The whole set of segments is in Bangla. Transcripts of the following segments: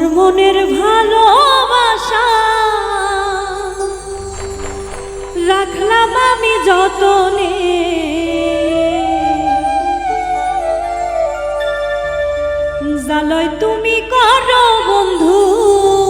তোমার মনের ভালোবাসা। রাখলাম আমি যতনে। জালয় তুমি করো বন্ধু।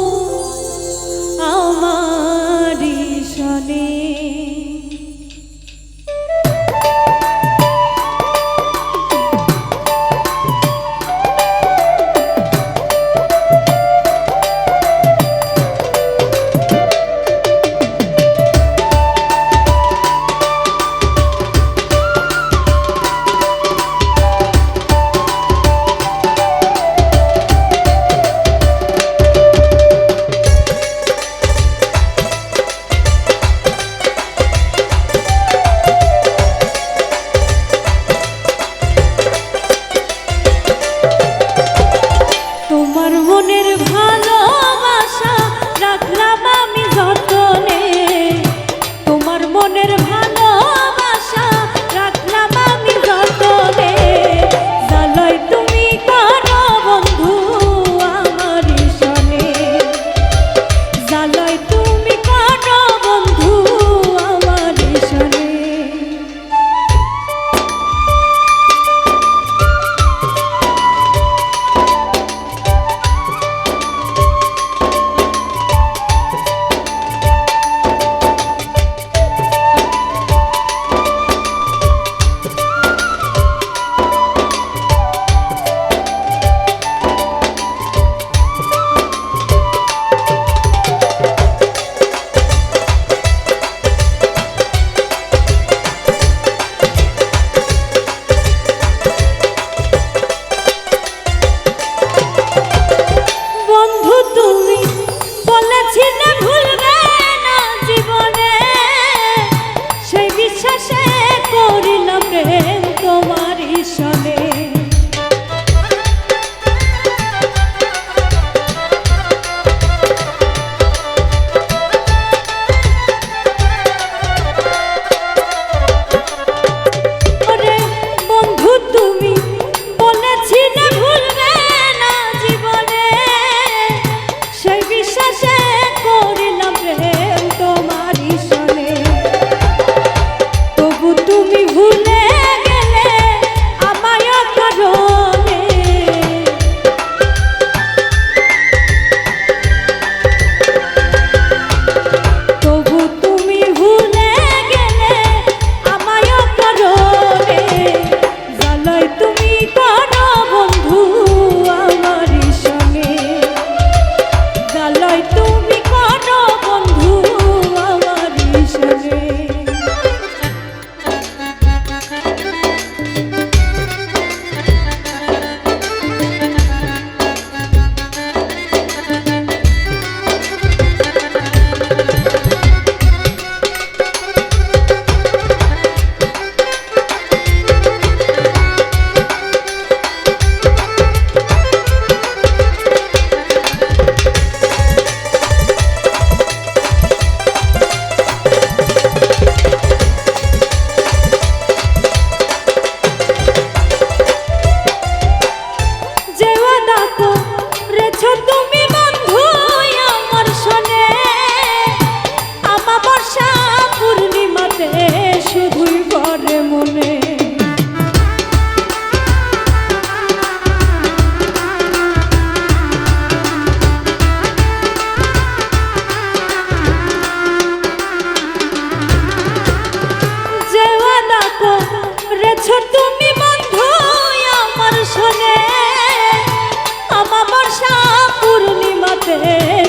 করেছ তুমি বন্ধু আমার সনে আমার বর্ষা পূর্ণিমাতে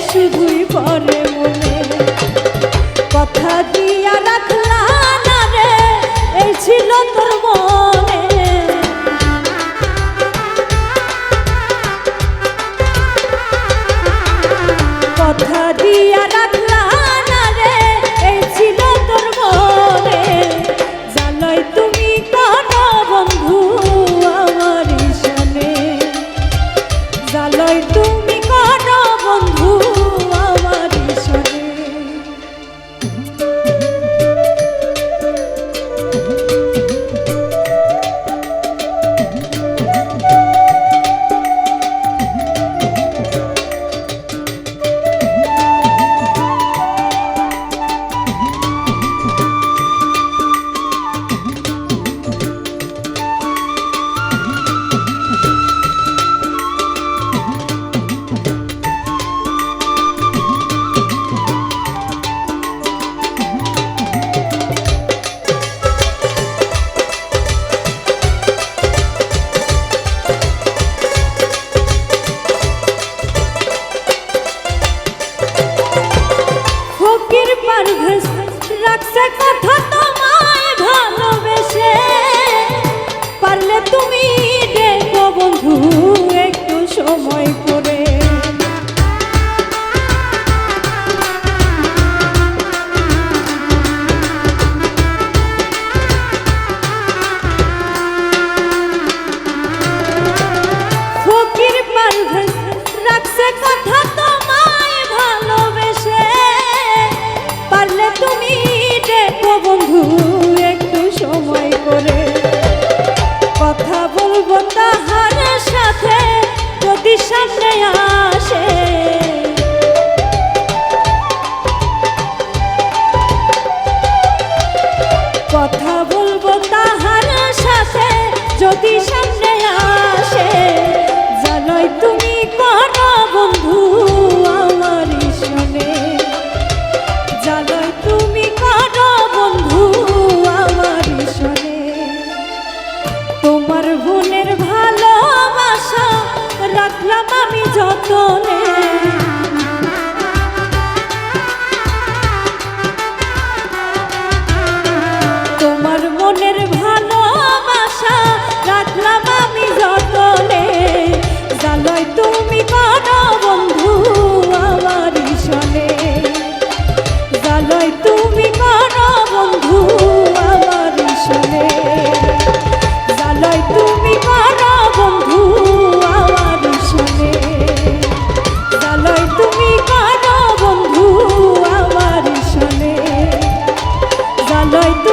শুধুই পরে মনে। কথা দিয়া রাখলা না রে, এই ছিল তোর কথা বলব তাহার সাথে। যদি সামনে আ đời tôi